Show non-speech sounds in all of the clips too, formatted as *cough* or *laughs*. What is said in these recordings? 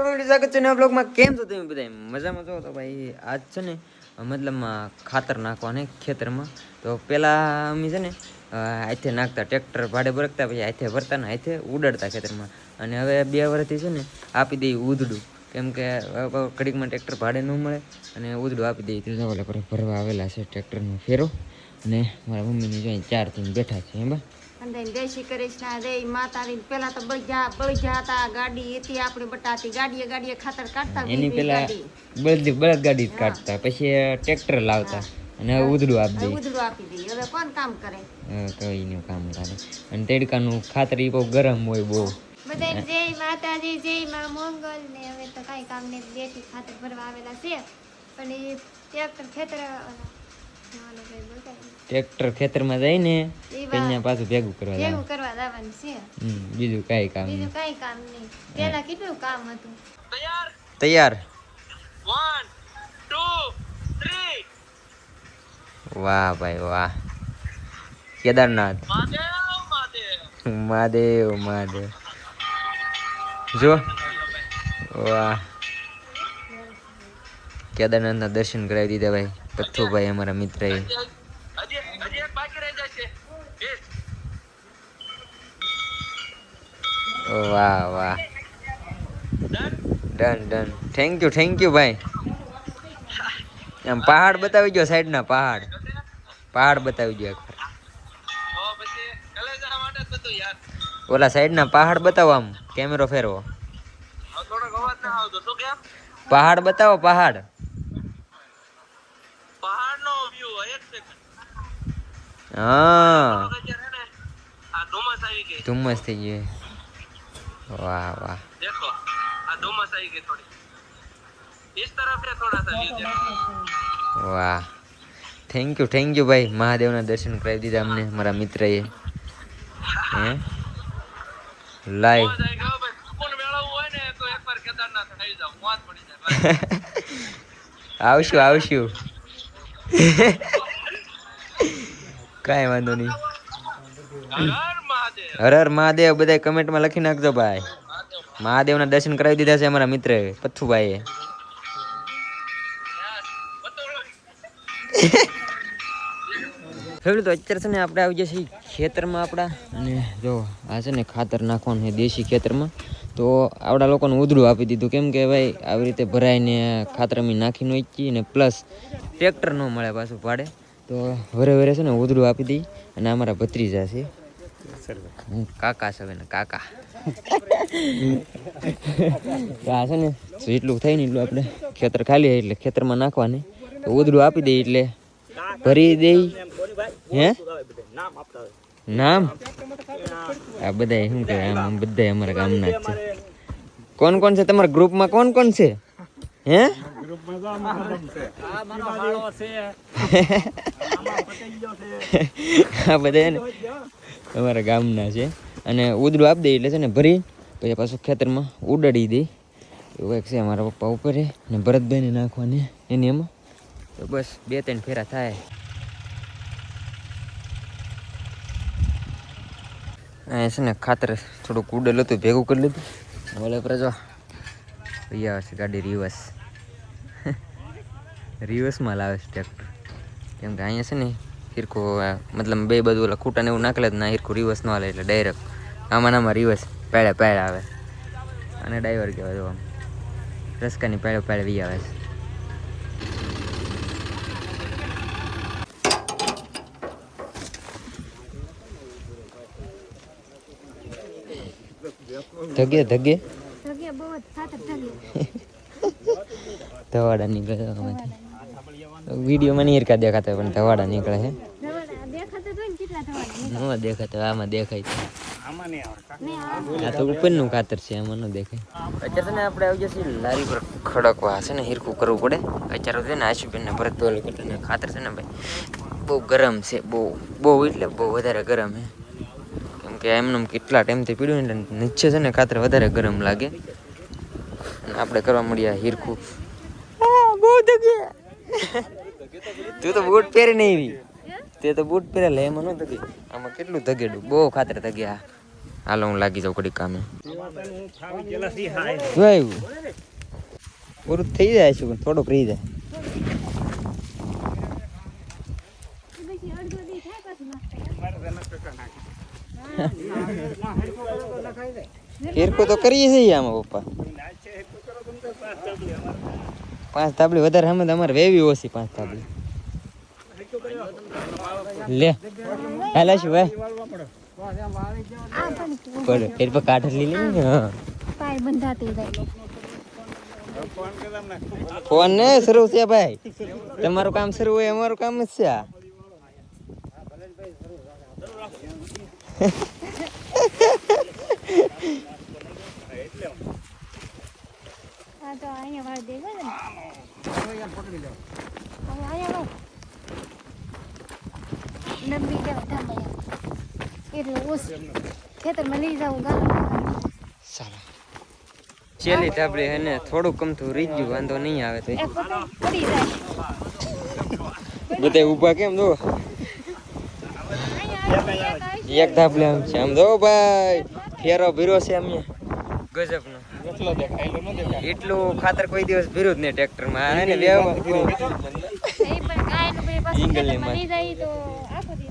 કેમ છો તમે બધા મજામાં છો? તો ભાઈ, આજ છે ને મતલબમાં ખાતર નાખવાને ખેતરમાં. તો પહેલાં અમે છે ને હાથે નાખતા ટ્રેક્ટર ભાડે બરકતા, પછી હાથે ભરતા ને હાથે ઉડાડતા ખેતરમાં. અને હવે બે વર્ષથી છે ને, આપી દઈએ ઉધડું. કેમ કે હવે ઘડીકમાં ટ્રેક્ટર ભાડે ન મળે, અને ઉધડું આપી દઈએ ત્રીજા વાળા પર ભરવા આવેલા છે ટ્રેક્ટરનો ફેરો. અને મારા મમ્મીની જોઈને ચાર થઈને બેઠા છે, એમ અને જય શ્રી કૃષ્ણ જય માતાજી પેલા તો બળજા બળજા હતા ગાડી હતી આપણી બટાતી. ગાડીએ ગાડીએ ખાતર કાઢતા એની પેલા બળદ બળદ ગાડી જ કાઢતા. પછી ટ્રેક્ટર લાવતા અને ઉધડું આપી દઈએ ઉધડું આપી દઈએ હવે કોણ કામ કરે? કઈનું કામ કરે. અને તેડકાનું ખાતર ઈ બહુ ગરમ હોય બહુ. બધાને જય માતાજી જય માં મંગલ. ને હવે તો કઈ કામ ને બેઠી ખાતર ભરવા આવેલા છે. પણ એ ટ્રેક્ટર ખેતર ટ્રેક્ટર ખેતરમાં જાય ને અહીંયા પાછું ભેગું કરવા ભેગું કરવા જવાનું છે. બીજું કઈ કામ બીજું કઈ કામ નહીં. પેલા કેટલું કામ હતું? તૈયાર. વાહ ભાઈ વાહ. કેદારનાથ. મહાદેવ મહાદેવ. જો. વાહ. કેદારનાથના દર્શન કરાવી દીધા ભાઈ. પથ્થુભાઈ અમારા મિત્ર એ વાહ વાહ. Done done. Thank you thank you ભાઈ. આમ પહાડ બતાવી ગયો સાઈડના પહાડ. પહાડ બતાવી ગયો એકવાર. ઓલા સાઈડના પહાડ બતાવો આમ કેમેરો ફેરવો. પહાડ બતાવો પહાડ. હા. ધુમ્મસ થઈ ગયું વાહ વાહ. વાહ. થેન્ક યુ થેન્ક યુ ભાઈ. મહાદેવના દર્શન કરાવી દીધા અમને મારા મિત્રએ. હે? લાઈવ *laughs* આવશું આવશું. *laughs* કાંઈ વાંધો નહીં. હર હર મહાદેવ બધા કમેન્ટમાં લખી નાખજો ભાઈ. મહાદેવના દર્શન કરાવી દીધા છે અમારા મિત્ર, પથ્થુભાઈએ. ફેવડું અત્યારે છે ને આપણે આવી છીએ ખેતરમાં આપણા. અને જો, આ છે ને ખાતર નાખવાનું છે દેશી ખેતરમાં. તો આપણા લોકોને ઉધડું આપી દીધું. કેમ કે ભાઈ, આવી રીતે ભરાઈને ખાતર અમે નાખી ન શકીએ ને પ્લસ ટ્રેક્ટર ન મળે પાછું ભાડે. તો વરે વરે છે ને ઉધડું આપી દઈ અને અમારા ભત્રીજા છે. હું કાકા છે ને કાકા. આ છે ને જેટલું થાય ને એટલું આપણે ખેતર ખાલી એટલે ખેતરમાં નાખવાની. તો ઉધડું આપી દઈ એટલે ભરી દઈ. હે? નામ? આ બધા શું કહે આમ બધા અમારા ગામના જ છે. કોણ કોણ છે તમારા ગ્રુપમાં કોણ કોણ છે? હે? આ બધા છે. ને. અમારા ગામના છે. અને ઉદડું આપી દે એટલે છે ને ભરી પછી પાછું ખેતરમાં ઉડાડી દે. એવું એક છે અમારા પપ્પા ઉપર ને ભરતભાઈને નાખવાની એની એમાં. તો બસ બે ત્રણ ફેરા થાય. અહીંયા છે ને ખાતર થોડુંક ઉડેલું હતું ભેગું કરી લીધું. ઓલે પ્રજા જો અહીંયા હશે છે ગાડી રિવર્સ. રિવર્સમાં લાવે છે ટ્રેક્ટર કેમ કે અહીંયા છે ને હિરકો મતલબ બે બધું ઓલા ખૂટાને એવું નાખેલા જ ના હિરકો રિવર્સ ન હાલે એટલે ડાયરેક્ટ આમાં આમાં રિવર્સ પહેલા પહેલા આવે. અને ડ્રાઈવર કહેવાય જો આમ રસ્કાની પેળે પહેલા વી આવે છે. ધગે ધગે. ધગે બહુ જ ધગે. તવાડા નીકળે છે મને ઈરકા દેખાતા પણ ધવાડા નીકળે છે. ને કેટલા થવાના ન દેખાતા આમાં દેખાય છે. આ આ તો ઉપરનું ખાતર છે આમાં ન દેખાય. અત્યારે ને આપણે આવી જશે લારી પર ખડકવા છે ને હિરકું કરવું પડે. અત્યારે છે ને આશુબેન ને ભરત ઓલું કરતા ખાતર છે ને ભાઈ બહુ ગરમ છે બહુ બહુ એટલે બહુ વધારે ગરમ છે. કેમ કે એમને કેટલા ટાઈમથી પીડ્યું એટલે નીચે છે ને ખાતર વધારે ગરમ લાગે. અને આપણે કરવા મળ્યા હિરકું બહુ તું તો બૂટ પહેરી નહીં એવી તે તો બૂટ પહેરેલા, એમાં ન આમાં કેટલું ધગેડું? બહુ ખાતર આ. હાલો, હું લાગી જાઉં કડી કામે. જો આવ્યું પૂરું થઈ જાય છે, પણ થોડુંક રહી જાય. હિરકું તો કરીએ છીએ આમાં, પપ્પા. પાંચ તાબડી વધારે સામે અમારે વેવી ઓછી પાંચ તાબડી લે. હાલા શું ભાઈ. આ પણ બોલો ફેર પર કાઢ લીધી ને હા. પાય બંધાતી જાય. ફોન ને શરૂ છે ભાઈ. તમારું કામ શરૂ હોય અમારું કામ જ છે. આ આ તો અહીંયા વાળ દેવા ને? હવે અહીંયા વાળ. લંબી જવા ધામ એટલે ઓછું ખેતરમાં લઈ જાઉં ગામ ચાલો ચેલી તાબડી અને થોડું કમતું રહી ગયું વાંધો નહીં આવે તો બધા ઊભા કેમ દો એક ધાબલે આમ છે. આમ દો ભાઈ ફેરો ભીરો છે અમે ગજબનો. એટલું ખાતર કોઈ દિવસ ભીરું જ નહીં ટ્રેક્ટરમાં એને વ્યવહાર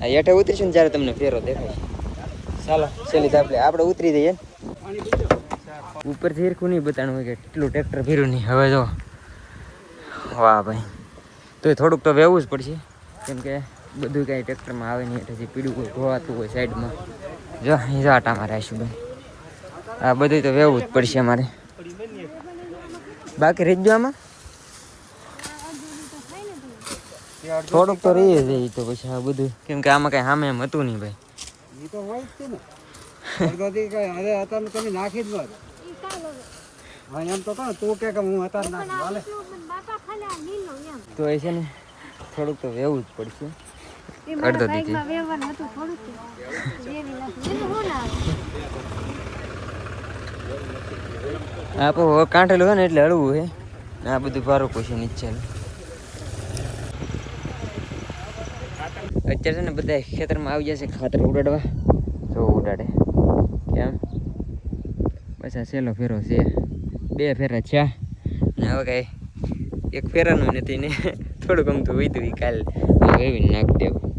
હેઠે ઉતરીશું ને ત્યારે તમને ફેરો દેખાય. ચાલો. ચેલી ધાબલે આપણે ઉતરી જઈએ. ઉપરથી હીરખું નહીં બતાડવું હોય કે એટલું ટ્રેક્ટર ભીરું નહીં. હવે જો. વાહ ભાઈ. તો થોડુંક તો વહેવું જ પડશે. કેમ કે બધું કાંઈ ટ્રેક્ટરમાં આવે નહીં એટલે પીડું કોઈ ધોવાતું હોય સાઈડમાં. જો અહીં જો આટા મારે આવીશું ભાઈ. આ બધું તો વહેવું જ પડશે અમારે. બાકી રહી ગયો આમાં? થોડુંક તો રહી જ તો પછી આ બધું. કેમ કે આમાં કાંઈ સામે એમ હતું નહીં ભાઈ. એ તો હોય જ તે ને. અડધોથી કઈ હવે અત્યારે તમે નાખી જ ન. હા એમ તો કહો તું કે કે હું અત્યારે નાખી એમ. તો એ છે ને થોડુંક તો વેવું જ પડશે. અડધો દીધી. બાઈકમાં વ્યવહાર હતું થોડુંક જ. જેવી નાખી. એનું શું ના આવે? આપો હવે કાંઠેલું હોય ને એટલે હળવું છે. આ બધું ભારું પછી નીચે અત્યારે છે ને બધા ખેતરમાં આવી જશે ખાતર ઉડાડવા. જો ઉડાડે. કેમ? બસ આ છેલ્લો ફેરો છે. બે ફેરા છે. ને હવે કાંઈ એક ફેરાનું નથી ને. થોડુંક અમથું વીતું કાલ. એવી નાખી દેવું.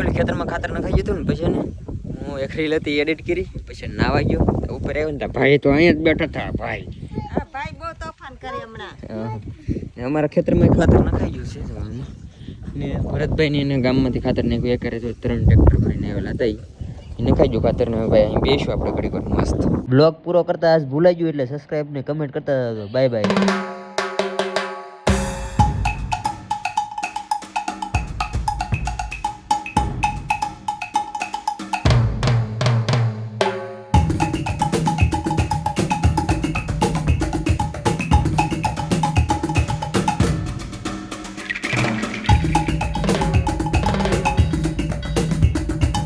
ફેમિલી ખેતરમાં ખાતર નખાઈ જતું ને પછી ને હું એક રીલ હતી એડિટ કરી પછી નાવા ગયો. ઉપર આવ્યો ને ભાઈ તો અહીંયા જ બેઠા હતા ભાઈ. આ ભાઈ બહુ તોફાન કરે હમણાં. ને અમારા ખેતરમાં ખાતર નખાઈ ગયું છે જવામાં ને ભરતભાઈ ને ગામમાંથી ખાતર ને કોઈ કરે તો ત્રણ ટ્રેક્ટર ભરીને આવેલા હતા ઈ. એ નખાઈ ગયું ખાતર ને ભાઈ અહીં બેસું આપણે ઘડી વાર મસ્ત. બ્લોગ પૂરો કરતા આજ ભૂલાઈ ગયું એટલે સબસ્ક્રાઈબ ને કમેન્ટ કરતા બાય બાય